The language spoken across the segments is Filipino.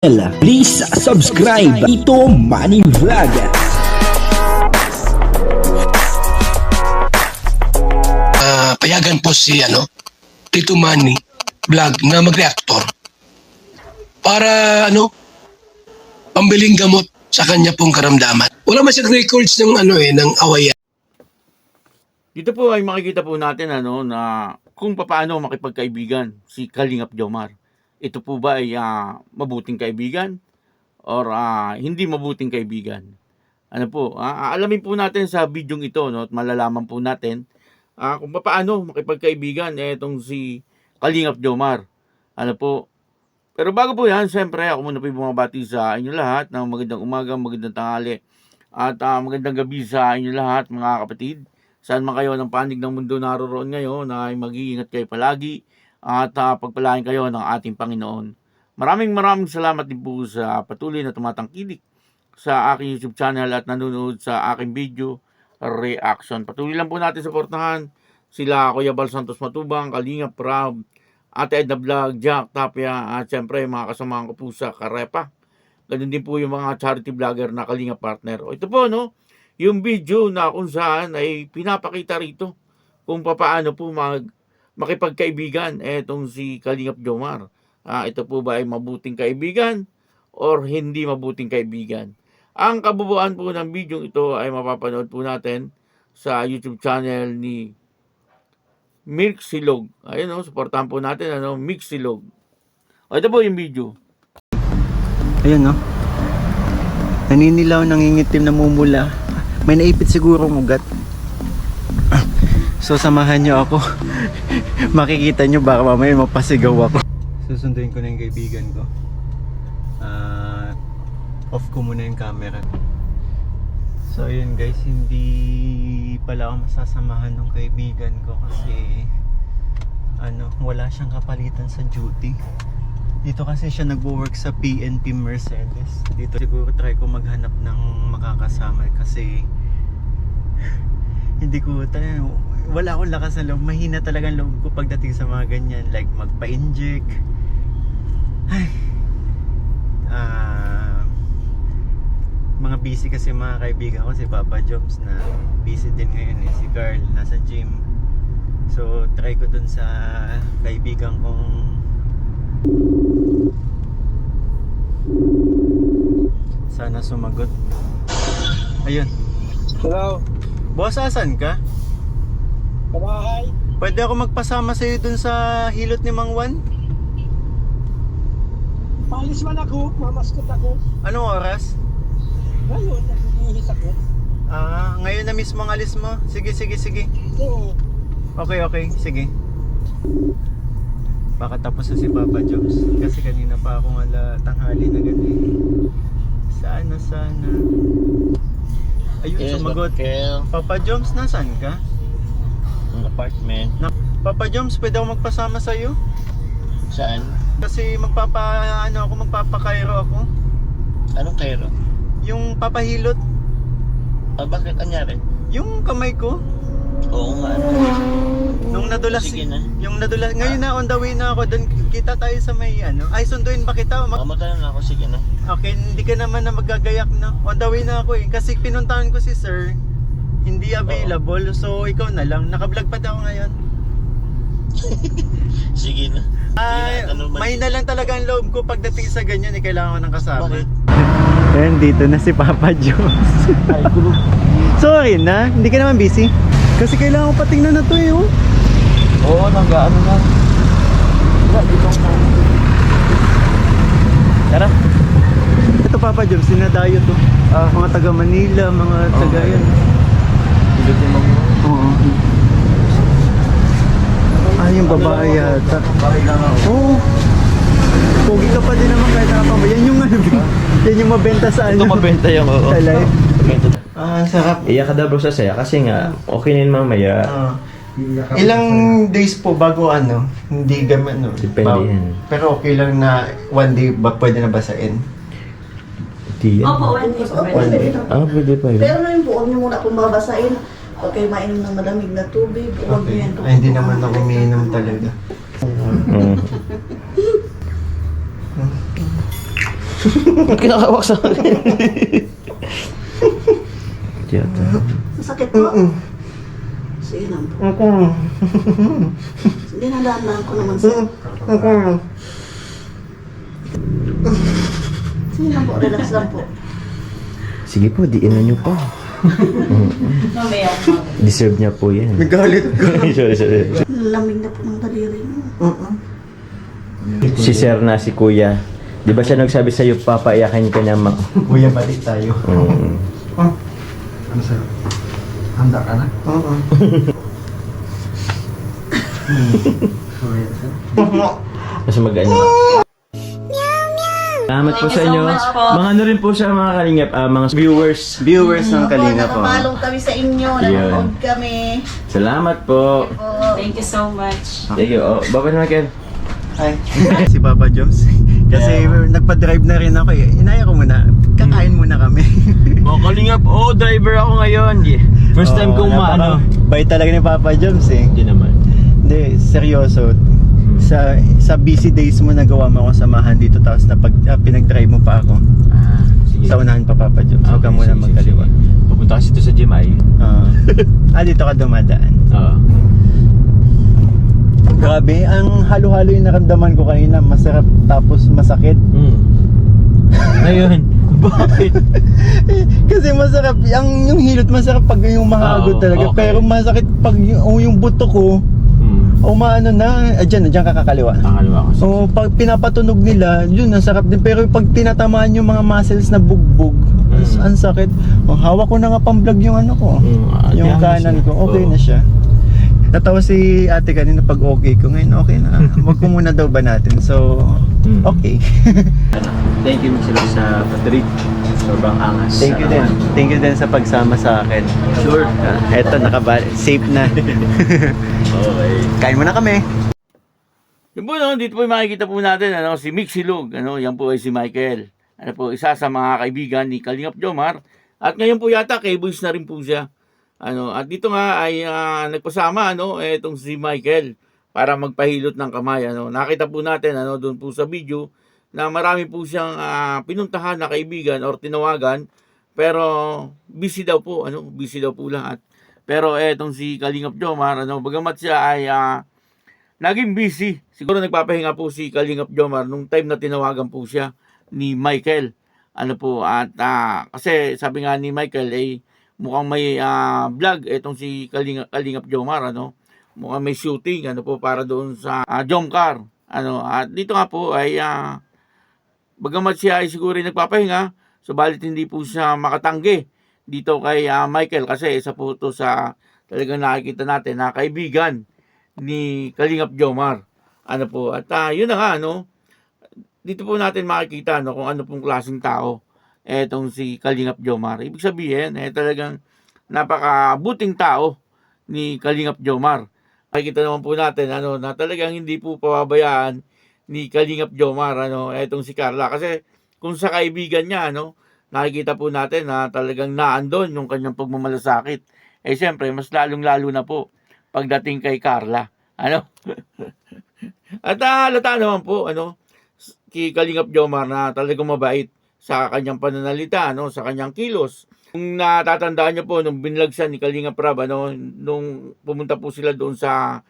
Please subscribe Ito Money Vlog. Ah, payagan po si ano, Tito Manny vlog na mag-reactor para ano, pambiling gamot sa kanya pong karamdaman. Wala man siyang records ng ano eh, ng awayan. Dito po ay makikita po natin ano na kung paano makipagkaibigan si Kalingap Jomar. Ito po ba ay ah, mabuting kaibigan or ah, hindi mabuting kaibigan? Ano po, ah, alamin po natin sa video ito no at malalaman po natin ah, kung paano makipagkaibigan itong si Kalingap Jomar. Ano po? Pero bago po yan, siyempre ako muna po bumabati sa inyo lahat ng magandang umaga, magandang tanghali at ah, magandang gabi sa inyo lahat mga kapatid saan man kayo ng panig ng mundo naroroon ngayon ay mag-iingat kayo palagi at uh, pagpalain kayo ng ating Panginoon. Maraming maraming salamat din po sa patuloy na tumatangkilik sa aking YouTube channel at nanonood sa aking video reaction. Patuloy lang po natin suportahan sila Kuya Bal Santos Matubang, Kalinga Proud, Ate Edna Vlog, Jack Tapia at syempre mga kasamahan ko po sa Karepa. Ganun din po yung mga charity vlogger na Kalinga partner. O ito po no, yung video na kung saan ay pinapakita rito kung paano po mag makipagkaibigan etong si Kalingap Jomar. Ah, ito po ba ay mabuting kaibigan or hindi mabuting kaibigan? Ang kabubuan po ng video ito ay mapapanood po natin sa YouTube channel ni Milk Silog. Ayun oh, suportahan po natin ano, Milk Silog. O, ito po yung video. Ayan no. Naninilaw, nangingitim, namumula. May naipit siguro ugat. So samahan nyo ako. Makikita nyo baka mamaya mapasigaw ako. Susunduin ko na yung kaibigan ko. Ah, off ko muna yung camera. So ayun guys, hindi pala ako masasamahan ng kaibigan ko kasi ano, wala siyang kapalitan sa duty. Dito kasi siya nagwo-work sa PNP Mercedes. Dito siguro try ko maghanap ng makakasama kasi hindi ko talaga wala akong lakas ng loob. Mahina talaga ang loob ko pagdating sa mga ganyan like magpa-inject. Ay. Ah mga busy kasi mga kaibigan ko si Papa Jobs na busy din ngayon eh si Carl nasa gym so try ko dun sa kaibigan kong sana sumagot ayun Hello, boss asan ka? Kabahay. pwede ako magpasama sa'yo dun sa hilot ni Mang Juan? Palis man ako, mamaskot ako. anong oras? Ngayon, nagbibihis ako. ah ngayon na mismo ang alis mo sige sige sige Oo, Okay, okay. Sige. Baka tapos na si Papa Jobs. Kasi kanina pa ako ala tanghali na gani. Sana, sana. Ayun, sumagot. Kel, Papa Jobs, nasaan ka? Ang apartment. Na, Papa Jobs, pwede ako magpasama sa iyo? Saan? Kasi magpapa, ano ako, magpapakairo ako. Anong Cairo? Yung papahilot, Ah, bakit anyari? yung kamay ko, Oo nga, ano? nung nadulas, Sige na. yung nadulas, ngayon na on the way na ako, doon kita tayo sa may ano. Ay, sunduin ba kita? Mag- Mamata na ako, sige na. Okay, hindi ka naman na magagayak na. On the way na ako eh. Kasi pinuntahan ko si sir, hindi available. So, ikaw na lang. Naka-vlog pa ako ngayon. Sige na. Ay, Sige na, man- may na lang talaga ang loob ko pagdating sa ganyan eh. Kailangan ko ng kasama. Bakit? Ayan, dito na si Papa Jones. Sorry na, hindi ka naman busy. Kasi kailangan ko patingnan na to eh. Oh. Oo, nag-ano na. Wala, dito ako na. Tara. Ito Papa Jones, sinadayo to. Ah, mga taga Manila, mga taga yan. Dito yung mag- Oo. Ah, yung babae yata. Bakit lang ako? Oo. Pogi ka pa din naman kahit nakapamba. Yan yung ano, yan yung mabenta sa ano. Ito mabenta yung oo. Sa live. Mabenta. Ah, sarap. Iyak ka daw bro sa saya kasi nga okay na yun mamaya. Ah. ilang days po bago ano, hindi gaman no? Depende Ba- yan. Pero okay lang na one day ba pwede na basain? Di yan. Opo, one day po. One day. Ah, pwede pa yun. Pero ngayon po, huwag niyo muna pong babasahin. Huwag kayo mainom ng malamig na tubig. Huwag Okay. yan Ay, hindi naman ako umiinom talaga. Mm. Kinakawak sa akin? Tiyata. Masakit po? Sige lang po. Na, dahan ko naman sir. Sige lang po, relax lang po. Sige po, diin na niyo pa. Deserve niya po yan. Nagalit ka. sorry, sorry. Lamig na po ng daliri mo. Si sir na si kuya. Di ba siya nagsabi sa'yo, papaiyakin ka niya ma... Kuya, balik tayo. Mm. Ano sa'yo? Handa ka na? Oo. Mas mag-ano ka. Salamat po sa inyo. Mga ano rin po sa mga kalingap, ah, mga viewers. Viewers ng Kalinga po. Nakabalong kami sa inyo, nanonood kami. Salamat po. Thank you so much. Thank you. Oh, baba naman Ken. Hi. si Papa Joms. Kasi nagpa-drive na rin ako eh. Inaya ko muna. Kakain muna kami. Oh, kalingap. Oh, driver ako ngayon. First time kong maano. Bait talaga ni Papa Joms eh. Hindi naman. Hindi, seryoso. Sa sa busy days mo nagawa mo ako samahan dito tapos na pag ah, pinag-drive mo pa ako. Ah, sige. Sa unahan pa Papa Joms. Huwag ka muna sige, magkaliwa. sige. Pupunta kasi ito sa gym ay. Ah. ah, dito ka dumadaan. Oo. Grabe, ang halo-halo yung naramdaman ko kanina. Masarap tapos masakit. Hmm. Ngayon, bakit? Kasi masarap, ang yung hilot masarap pag yung mahagod Oo, talaga. okay. Pero masakit pag yung, yung buto ko, Hmm. o maano na, ah, dyan, dyan ka kakaliwa. Nakaliwa ko. O pag pinapatunog nila, yun, ang sarap din. Pero pag tinatamaan yung mga muscles na bugbog, Mm. ang sakit. O, hawak ko na nga pang vlog yung ano ko. Mm, ah, yung di, kanan ko, okay Oo. na siya. Natawa si ate kanina pag okay ko. Ngayon okay na. Wag ko muna daw ba natin. So, Mm. okay. Thank you sila sa Patrick. Sobrang angas. Thank you din. Thank you din sa pagsama sa akin. Sure. Ah, eto, nakaba safe na. Okay. Kain muna kami. Yung po, no, dito po yung makikita po natin, ano, si Mick Silog, ano, yan po ay si Michael. Ano po, isa sa mga kaibigan ni Kalingap Jomar. At ngayon po yata, kay Boys na rin po siya. Ano, at dito nga ay ah, nagpasama, ano, etong si Michael para magpahilot ng kamay, ano. Nakita po natin, ano, doon po sa video, na marami po siyang ah, pinuntahan na kaibigan or tinawagan, pero busy daw po, ano, busy daw po lahat. Pero etong si Kalingap Jomar, ano, bagamat siya ay ah, naging busy. Siguro nagpapahinga po si Kalingap Jomar nung time na tinawagan po siya ni Michael. Ano po, at ah, kasi sabi nga ni Michael, eh, mukhang may ah, vlog itong si Kalingap, Kalingap Jomar, ano, mukhang may shooting, ano po, para doon sa uh, Jomcar. Ano, at dito nga po ay, ah, bagamat siya ay siguro nagpapahinga, subalit hindi po siya makatanggi dito kay ah, Michael kasi isa po ito sa talagang nakikita natin na kaibigan ni Kalingap Jomar. Ano po, at ah, yun na nga, no, dito po natin makikita no, kung ano pong klaseng tao etong si Kalingap Jomar. Ibig sabihin, eh, talagang napakabuting tao ni Kalingap Jomar. Makikita naman po natin ano, na talagang hindi po pababayaan ni Kalingap Jomar ano, etong si Carla. Kasi kung sa kaibigan niya, ano, nakikita po natin na talagang naandon yung kanyang pagmamalasakit. Eh siyempre, mas lalong-lalo na po pagdating kay Carla. Ano? At ah, halata naman po, ano, kay Kalingap Jomar na talagang mabait sa kanyang pananalita, ano, sa kanyang kilos. Kung natatandaan niyo po, nung binlag siya ni Kalingap Rab, ano, nung pumunta po sila doon sa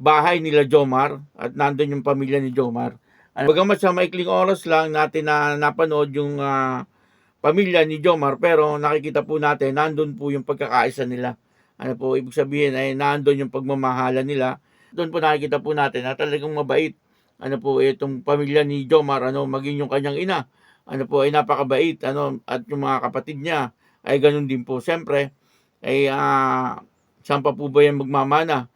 bahay nila Jomar at nandun yung pamilya ni Jomar. Ano, bagamat sa maikling oras lang natin na napanood yung ah, pamilya ni Jomar pero nakikita po natin nandun po yung pagkakaisa nila. Ano po, ibig sabihin ay nandun yung pagmamahala nila. Doon po nakikita po natin na talagang mabait. Ano po, itong pamilya ni Jomar, ano, maging yung kanyang ina. Ano po, ay napakabait. Ano, at yung mga kapatid niya ay ganun din po. Siyempre, ay ah, saan pa po ba yan magmamana?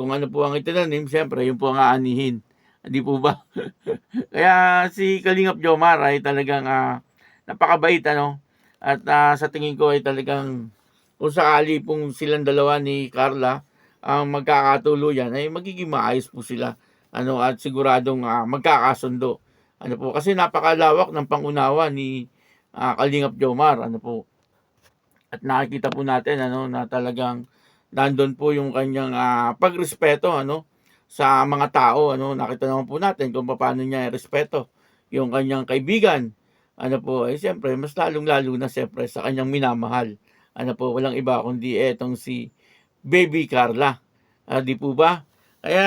Kung ano po ang itinanim, siyempre, yun po ang aanihin. Hindi po ba? Kaya si Kalingap Jomar ay talagang ah, napakabait ano. At ah, sa tingin ko ay talagang kung sakali pong silang dalawa ni Carla ang magkakatuluyan ay magiging maayos po sila. Ano at siguradong ah, magkakasundo. Ano po kasi napakalawak ng pangunawa ni ah, Kalingap Jomar ano po. At nakikita po natin ano na talagang nandun po yung kanyang ah, pagrespeto ano sa mga tao ano nakita naman po natin kung paano niya respeto yung kanyang kaibigan ano po, eh siyempre, mas lalong-lalo na siyempre sa kanyang minamahal. Ano po, walang iba kundi etong si Baby Carla. Ah, di po ba? Kaya,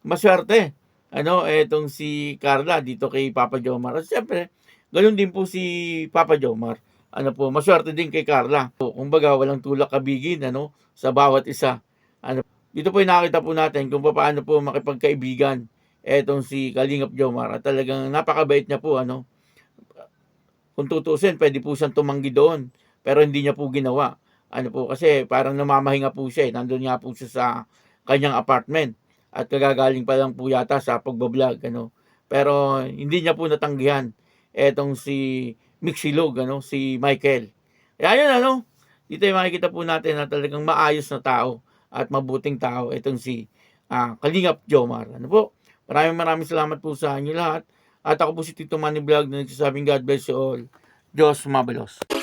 maswerte. Ano, etong si Carla dito kay Papa Jomar. At siyempre, ganun din po si Papa Jomar. Ano po, maswerte din kay Carla. Kumbaga, walang tulak kabigin, ano, sa bawat isa. Ano, dito po nakita po natin kung paano po makipagkaibigan etong si Kalingap Jomar. At talagang napakabait niya po, ano, kung tutusin, pwede po siyang tumanggi doon. Pero hindi niya po ginawa. Ano po, kasi parang namamahinga po siya. Eh. Nandun nga po siya sa kanyang apartment. At kagagaling pa lang po yata sa pagbablog. Ano. Pero hindi niya po natanggihan etong si Mixilog, ano, si Michael. Kaya yun, ano, dito yung makikita po natin na talagang maayos na tao at mabuting tao itong si ah, Kalingap Jomar. Ano po? Maraming maraming salamat po sa inyo lahat. At ako po si Tito Manny Vlog na nagsasabing God bless you all. Diyos mabalos.